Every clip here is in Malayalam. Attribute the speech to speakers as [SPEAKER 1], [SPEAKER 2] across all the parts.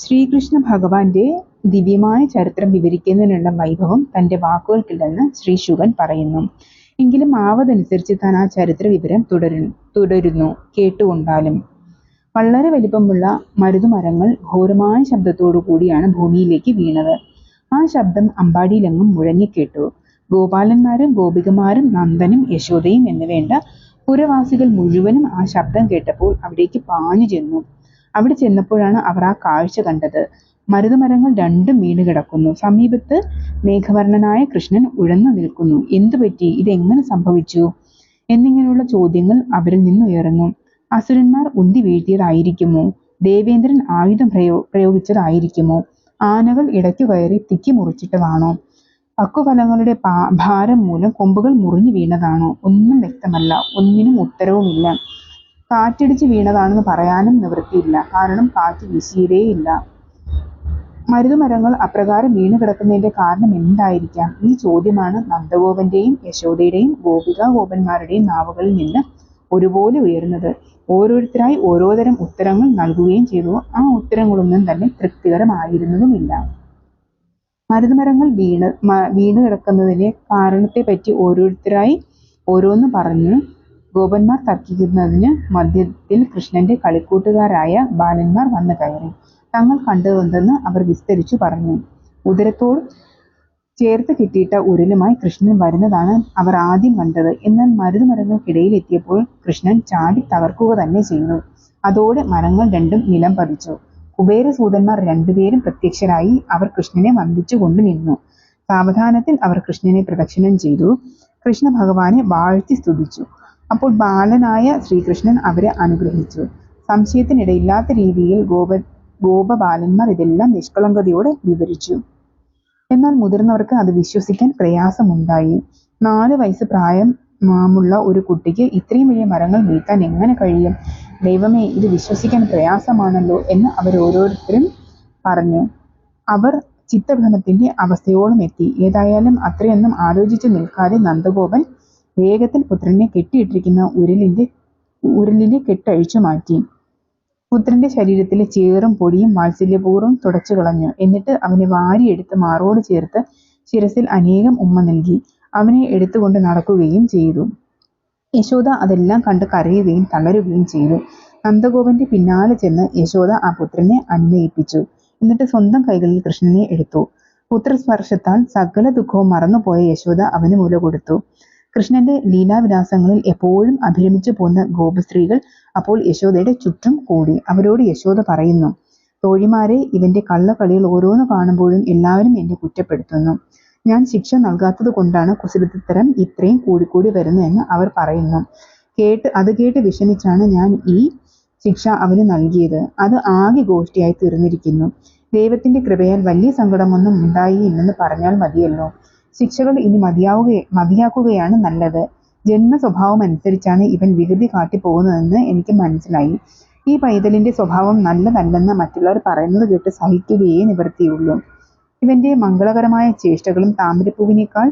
[SPEAKER 1] ശ്രീകൃഷ്ണ ഭഗവാന്റെ ദിവ്യമായ ചരിത്രം വിവരിക്കുന്നതിനുള്ള വൈഭവം തന്റെ വാക്കുകൾക്കില്ലെന്ന് ശ്രീ ശുഗൻ പറയുന്നു. എങ്കിലും ആവതനുസരിച്ച് താൻ ആ ചരിത്ര വിവരം തുടരു തുടരുന്നു കേട്ടുകൊണ്ടാലും. വളരെ വലിപ്പമുള്ള മരുതുമരങ്ങൾ ഘോരമായ ശബ്ദത്തോടു കൂടിയാണ് ഭൂമിയിലേക്ക് വീണത്. ആ ശബ്ദം അമ്പാടിയിലെങ്ങും മുഴങ്ങിക്കേട്ടു. ഗോപാലന്മാരും ഗോപികമാരും നന്ദനും യശോദയും എന്നുവേണ്ട പുരവാസികൾ മുഴുവനും ആ ശബ്ദം കേട്ടപ്പോൾ അവിടേക്ക് പാഞ്ഞുചെന്നു. അവിടെ ചെന്നപ്പോഴാണ് അവർ ആ കാഴ്ച കണ്ടത്. മരുതുമരങ്ങൾ രണ്ടും വീണ് കിടക്കുന്നു സമീപത്ത് മേഘവർണനായ കൃഷ്ണൻ ഉഴന്നു നിൽക്കുന്നു എന്തു പറ്റി ഇതെങ്ങനെ സംഭവിച്ചു? എന്നിങ്ങനെയുള്ള ചോദ്യങ്ങൾ അവരിൽ നിന്നുയർന്നു. അസുരന്മാർ ഉന്തി വീഴ്ത്തിയതായിരിക്കുമോ ദേവേന്ദ്രൻ ആയുധം പ്രയോ പ്രയോഗിച്ചതായിരിക്കുമോ? ആനകൾ ഇടയ്ക്കുകയറി തിക്കി മുറിച്ചിട്ടതാണോ? പക്കുഫലങ്ങളുടെ ഭാരം മൂലം കൊമ്പുകൾ മുറിഞ്ഞു വീണതാണോ? ഒന്നും വ്യക്തമല്ല. ഒന്നിനും ഉത്തരവുമില്ല. കാറ്റിടിച്ച് വീണതാണെന്ന് പറയാനും നിവൃത്തിയില്ല. കാരണം കാറ്റ് വീശിയതേയില്ല. മരുതുമരങ്ങൾ അപ്രകാരം വീണുകിടക്കുന്നതിന്റെ കാരണം എന്തായിരിക്കാം? ഈ ചോദ്യമാണ് നന്ദഗോപന്റെയും യശോദയുടെയും ഗോപികാഗോപന്മാരുടെയും നാവുകളിൽ നിന്ന് ഒരുപോലെ ഉയരുന്നത് ഓരോരുത്തരായി ഓരോതരം ഉത്തരങ്ങൾ നൽകുകയും ചെയ്തു. ആ ഉത്തരങ്ങളൊന്നും തന്നെ തൃപ്തികരമായിരുന്നതുമില്ല. മരുതുമരങ്ങൾ കാരണത്തെ കാരണത്തെപ്പറ്റി ഓരോരുത്തരായി ഓരോന്ന് പറഞ്ഞ് ഗോപന്മാർ തർക്കിക്കുന്നതിന് മധ്യത്തിൽ കൃഷ്ണന്റെ കളിക്കൂട്ടുകാരായ ബാലന്മാർ വന്നു കയറി തങ്ങൾ കണ്ടതെന്തെന്ന് അവർ വിസ്തരിച്ചു പറഞ്ഞു. ഉദരത്തോട് ചേർത്ത് കിട്ടിയിട്ട ഉരലുമായി കൃഷ്ണൻ വരുന്നതാണ് അവർ ആദ്യം കണ്ടത്. എന്നാൽ മരുതുമരങ്ങൾക്കിടയിലെത്തിയപ്പോൾ കൃഷ്ണൻ ചാടി തകർക്കുക തന്നെ ചെയ്തു. അതോടെ മരങ്ങൾ രണ്ടും നിലം പതിച്ചു കുബേരസൂതന്മാർ രണ്ടുപേരും പ്രത്യക്ഷരായി. അവർ കൃഷ്ണനെ വന്ദിച്ചു കൊണ്ടു നിന്നു. സാവധാനത്തിൽ അവർ കൃഷ്ണനെ പ്രദക്ഷിണം ചെയ്തു. കൃഷ്ണ ഭഗവാനെ വാഴ്ത്തി സ്തുതിച്ചു. അപ്പോൾ ബാലനായ ശ്രീകൃഷ്ണൻ അവരെ അനുഗ്രഹിച്ചു. സംശയത്തിനിടയില്ലാത്ത രീതിയിൽ ഗോപ ഗോപബാലന്മാർ ഇതെല്ലാം നിഷ്കളങ്കതയോടെ വിവരിച്ചു. എന്നാൽ മുതിർന്നവർക്ക് അത് വിശ്വസിക്കാൻ പ്രയാസമുണ്ടായി. നാല് വയസ്സ് പ്രായം മാമുള്ള ഒരു കുട്ടിക്ക് ഇത്രയും വലിയ മരങ്ങൾ വീഴ്ത്താൻ എങ്ങനെ കഴിയും? ദൈവമേ, ഇത് വിശ്വസിക്കാൻ പ്രയാസമാണല്ലോ എന്ന് അവർ ഓരോരുത്തരും പറഞ്ഞു. അവർ ചിത്തഭ്രമത്തിന്റെ അവസ്ഥയോളം എത്തി. ഏതായാലും അത്രയൊന്നും ആലോചിച്ചു നിൽക്കാതെ നന്ദഗോപൻ വേഗത്തിൽ പുത്രനെ കെട്ടിയിട്ടിരിക്കുന്ന ഉരലിന്റെ ഉരലിലെ കെട്ടഴിച്ചു മാറ്റി പുത്രന്റെ ശരീരത്തിലെ ചേറും പൊടിയും വാത്സല്യപൂർവം തുടച്ചുകളഞ്ഞു. എന്നിട്ട് അവനെ വാരിയെടുത്ത് മാറോട് ചേർത്ത് ശിരസിൽ അനേകം ഉമ്മ നൽകി. അവനെ എടുത്തുകൊണ്ട് നടക്കുകയും ചെയ്തു. യശോദ അതെല്ലാം കണ്ട് കരയുകയും തളരുകയും ചെയ്തു. നന്ദഗോപന്റെ പിന്നാലെ ചെന്ന് യശോദ ആ പുത്രനെ അനുനയിപ്പിച്ചു. എന്നിട്ട് സ്വന്തം കൈകളിൽ കൃഷ്ണനെ എടുത്തു. പുത്രസ്പർശത്താൽ സകല ദുഃഖവും മറന്നുപോയ യശോദ അവന് മുല കൊടുത്തു. കൃഷ്ണന്റെ ലീലാവിലാസങ്ങളിൽ എപ്പോഴും അഭിരമിച്ചു പോന്ന ഗോപസ്ത്രീകൾ അപ്പോൾ യശോദയുടെ ചുറ്റും കൂടി. അവരോട് യശോദ പറയുന്നു. തോഴിമാരെ, ഇവന്റെ കള്ളക്കളികൾ ഓരോന്ന് കാണുമ്പോഴും എല്ലാവരും എന്നെ കുറ്റപ്പെടുത്തുന്നു. ഞാൻ ശിക്ഷ നൽകാത്തത് കൊണ്ടാണ് കുസൃതിത്തരം ഇത്രയും കൂടിക്കൂടി വരുന്നതെന്ന് അവർ പറയുന്നു. കേട്ട് അത് കേട്ട് വിഷമിച്ചാണ് ഞാൻ ഈ ശിക്ഷ അവന് നൽകിയത്. അത് ആകെ ഗോഷ്ടിയായി തീർന്നിരിക്കുന്നു. ദൈവത്തിന്റെ കൃപയാൽ വലിയ സങ്കടമൊന്നും ഉണ്ടായി ഇല്ലെന്ന് പറഞ്ഞാൽ മതിയല്ലോ. ശിക്ഷകൾ ഇനി മതിയാക്കുകയാണ് നല്ലത്. ജന്മ സ്വഭാവം ജന്മസ്വഭാവമനുസരിച്ചാണ് ഇവൻ വികൃതി കാട്ടിപ്പോകുന്നതെന്ന് എനിക്ക് മനസ്സിലായി. ഈ പൈതലിന്റെ സ്വഭാവം നല്ലതല്ലെന്ന് മറ്റുള്ളവർ പറയുന്നത് കേട്ട് സഹിക്കുകയേ നിവൃത്തിയുള്ളൂ. ഇവന്റെ മംഗളകരമായ ചേഷ്ടകളും താമരപ്പൂവിനേക്കാൾ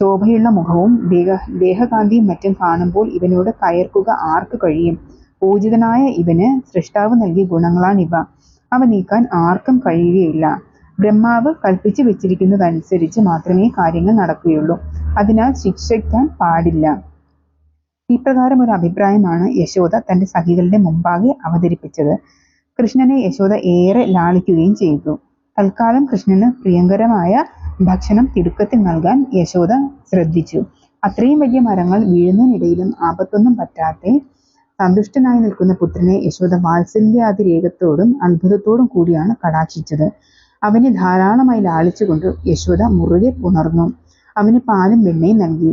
[SPEAKER 1] ശോഭയുള്ള മുഖവും ദേഹ ദേഹകാന്തിയും മറ്റും കാണുമ്പോൾ ഇവനോട് കയർക്കുക ആർക്ക് കഴിയും? പൂജിതനായ ഇവന് സൃഷ്ടാവ് നൽകിയ ഗുണങ്ങളാണിവ. അവ നീക്കാൻ ആർക്കും കഴിയുകയില്ല. ബ്രഹ്മാവ് കൽപ്പിച്ചു വെച്ചിരിക്കുന്നതനുസരിച്ച് മാത്രമേ കാര്യങ്ങൾ നടക്കുകയുള്ളൂ. അതിനാൽ ശിക്ഷിക്കാൻ പാടില്ല. ഇപ്രകാരം ഒരു അഭിപ്രായമാണ് യശോദ തന്റെ സഖികളുടെ മുമ്പാകെ അവതരിപ്പിച്ചത്. കൃഷ്ണനെ യശോദ ഏറെ ലാളിക്കുകയും ചെയ്തു. തൽക്കാലം കൃഷ്ണന് പ്രിയങ്കരമായ ഭക്ഷണം തിടുക്കത്തിൽ നൽകാൻ യശോദ ശ്രദ്ധിച്ചു. അത്രയും വലിയ മരങ്ങൾ വീഴുന്നതിനിടയിലും ആപത്തൊന്നും പറ്റാതെ സന്തുഷ്ടനായി നിൽക്കുന്ന പുത്രനെ യശോദ വാത്സല്യാതിരേകത്തോടും അത്ഭുതത്തോടും കൂടിയാണ് കടാക്ഷിച്ചത്. അവനെ ധാരാളമായി ലാളിച്ചുകൊണ്ട് യശോദ മുറുകെ പുണർന്നു. അവന് പാലും വെണ്ണയും നൽകി.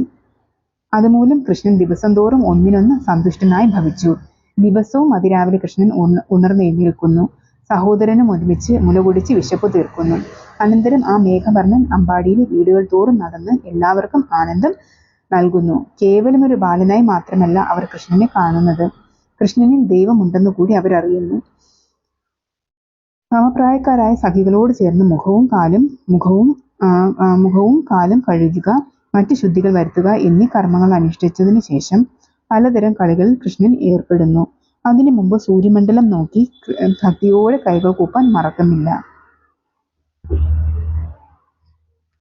[SPEAKER 1] അതുമൂലം കൃഷ്ണൻ ദിവസം തോറും ഒന്നിനൊന്ന് സന്തുഷ്ടനായി ഭവിച്ചു. ദിവസവും അതിരാവിലെ കൃഷ്ണൻ ഉണർന്നെഴുന്നേൽക്കുന്നു. മുല മുലകുടിച്ച് വിശപ്പ് തീർക്കുന്നു. അനന്തരം ആ മേഘവർണൻ അമ്പാടിയിലെ വീടുകൾ തോറും നടന്ന് എല്ലാവർക്കും ആനന്ദം നൽകുന്നു. കേവലം ഒരു ബാലനായി മാത്രമല്ല അവർ കൃഷ്ണനെ കാണുന്നത്. കൃഷ്ണനിൽ ദൈവമുണ്ടെന്നുകൂടി അവരറിയുന്നു. സമപ്രായക്കാരായ സഖികളോട് ചേർന്ന് മുഖവും കാലും മുഖവും മുഖവും കാലും കഴുകുക, മറ്റ് ശുദ്ധികൾ വരുത്തുക എന്നീ കർമ്മങ്ങൾ അനുഷ്ഠിച്ചതിന് ശേഷം പലതരം കളികളിൽ കൃഷ്ണൻ ഏർപ്പെടുന്നു. അതിനു മുമ്പ് സൂര്യമണ്ഡലം നോക്കി ഭക്തിയോടെ കൈകൾ കൂപ്പാൻ മറക്കുന്നില്ല